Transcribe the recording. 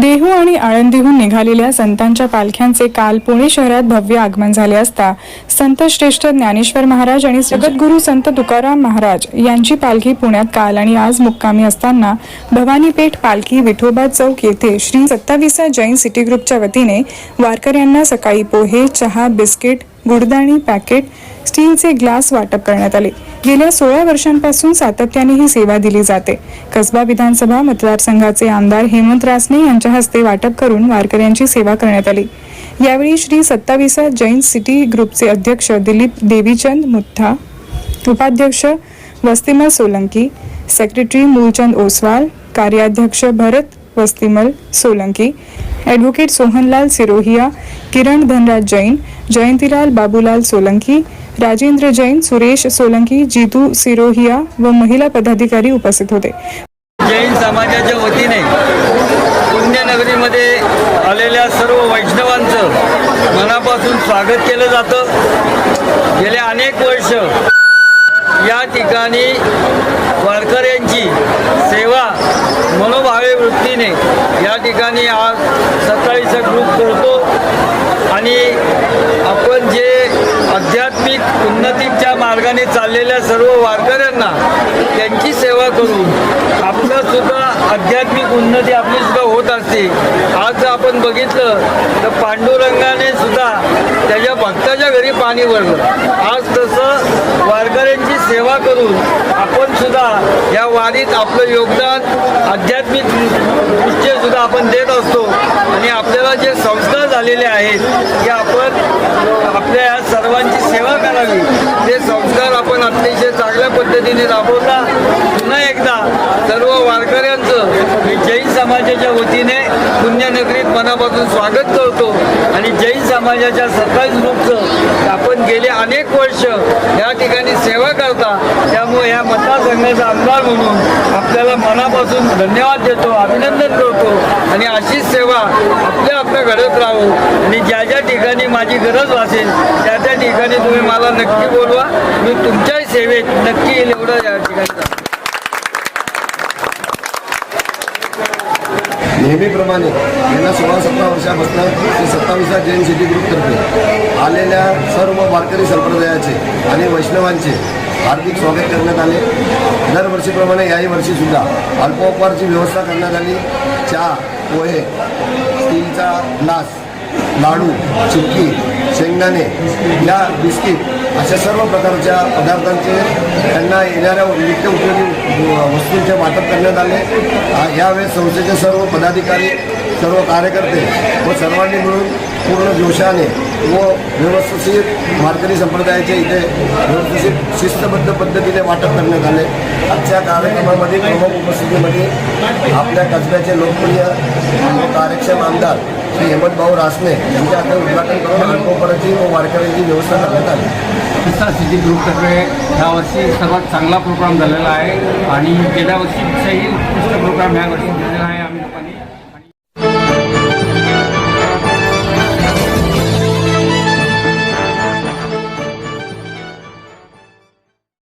देहू आणि आळंदीहून निघालेल्या संतांच्या पालख्यांचे काल पुणे शहरात भव्य आगमन झाले असता संत श्रेष्ठ ज्ञानेश्वर महाराज आणि जगद्गुरू संत तुकाराम महाराज यांची पालखी पुण्यात काल आणि आज मुक्कामी असताना भवानीपेठ पालखी विठोबा चौक येथे श्री सत्तावीसा जैन सिटी ग्रुपच्या वतीने वारकऱ्यांना सकाळी पोहे चहा बिस्किट गुडदाणी पॅकेट स्टीलचे ग्लास वाटप करण्यात आले. गेल्या सोळा वर्षांपासून सातत्याने ही सेवा दिली जाते. कसबा विधानसभा मतदारसंघाचे आमदार हेमंत रासने यांच्या हस्ते वाटप करून वारकऱ्यांची सेवा करण्यात आली. यावेळी श्री सत्तावीसा जैन सिटी ग्रुपचे अध्यक्ष दिलीप देवीचंद मुथा उपाध्यक्ष वस्तिमल सोलंकी सेक्रेटरी मूलचंद ओसवाल कार्याध्यक्ष भरत वस्तिमल सोलंकी ॲडव्होकेट सोहनलाल सिरोहिया किरण धनराज जैन जयंतीलाल बाबूलाल सोलंकी राजेंद्र जैन सुरेश सोलंकी जितू सिरोहिया व महिला पदाधिकारी उपस्थित होते. जैन समाजाच्या वतीने पुण्यनगरीमध्ये आलेल्या सर्व वैष्णवांचं मनापासून स्वागत केलं जातं. गेले अनेक वर्ष या ठिकाणी वारकऱ्यांची सेवा मनोभावे वृत्तीने या ठिकाणी आज सत्तावीसचा ग्रुप करतो आणि आपण जे आध्यात्मिक उन्नतीच्या मार्गाने चाललेल्या सर्व वारकऱ्यांना त्यांची सेवा करून आपलं सुद्धा आध्यात्मिक उन्नती आपली सुद्धा होत असते. आज आपण बघितलं तर पांडुरंगाने सुद्धा त्याच्या भक्ताच्या घरी पाणी भरलं. आज तसं वारकऱ्यांची सेवा करून आपण सुद्धा या वारीत आपलं योगदान आध्यात्मिक दृष्ट्या सुद्धा आपण देत असतो. आणि आपल्याला जे संस्कार झालेले आहेत की आपण आपल्या या सर्वांची सेवा करावी ते संस्कार आपण अतिशय चांगल्या पद्धतीने राबवता पुन्हा एकदा सर्व वारकऱ्यांचं मी जैन समाजाच्या वतीने पुण्यनगरीत मनापासून स्वागत करतो. आणि जैन समाजाच्या सत्तावीस ग्रुपचं आपण गेले अनेक वर्ष या ठिकाणी सेवा करता. त्यामुळे या मतदारसंघाचा आमदार म्हणून आपल्याला मनापासून धन्यवाद देतो अभिनंदन करतो. आणि अशीच सेवा आपल्या आपल्या घडत राहू. आणि ज्या ज्या ठिकाणी माझी गरज असेल त्या त्या ठिकाणी तुम्ही मला नक्की बोलवा. मी तुमच्याही सेवेत नक्की येईल एवढं या ठिकाणी. नेहमीप्रमाणे गेल्या सोळा सतरा वर्षापासून ते सत्तावीसा जैन सिटी ग्रुपतर्फे आलेल्या सर्व वारकरी संप्रदायाचे आणि वैष्णवांचे हार्दिक स्वागत करण्यात आले. दरवर्षीप्रमाणे याही वर्षीसुद्धा अल्पोपहारची व्यवस्था करण्यात आली. चहा पोहे स्टीलचा ग्लास लाडू चिक्की शेंगदाणे या बिस्किट अशा सर्व प्रकारच्या पदार्थांचे त्यांना येणाऱ्या नित्य उपयोगी वस्तूंचे वाटप करण्यात आले. यावेळेस संस्थेचे सर्व पदाधिकारी सर्व कार्यकर्ते व सर्वांनी मिळून पूर्ण जोशाने व व्यवस्थित वारकरी संप्रदायाचे इथे व्यवस्थित शिस्तबद्ध पद्धतीने वाटप करण्यात आले. आजच्या कार्यक्रमामध्ये प्रमुख उपस्थितीमध्ये आपल्या कचऱ्याचे लोकप्रिय कार्यक्षम आमदार श्री हेमंतभाऊ रासने यांच्या आता उद्घाटन करून अल्पोपराची व वारकऱ्यांची व्यवस्था करण्यात आली. तिसरा सिटी ग्रुपतर्फे यावर्षी सर्वात चांगला प्रोग्राम झालेला आहे आणि गेल्या वर्षीपेक्षाही उत्कृष्ट प्रोग्राम ह्या वर्षी झालेला आहे. आम्ही लोकांनी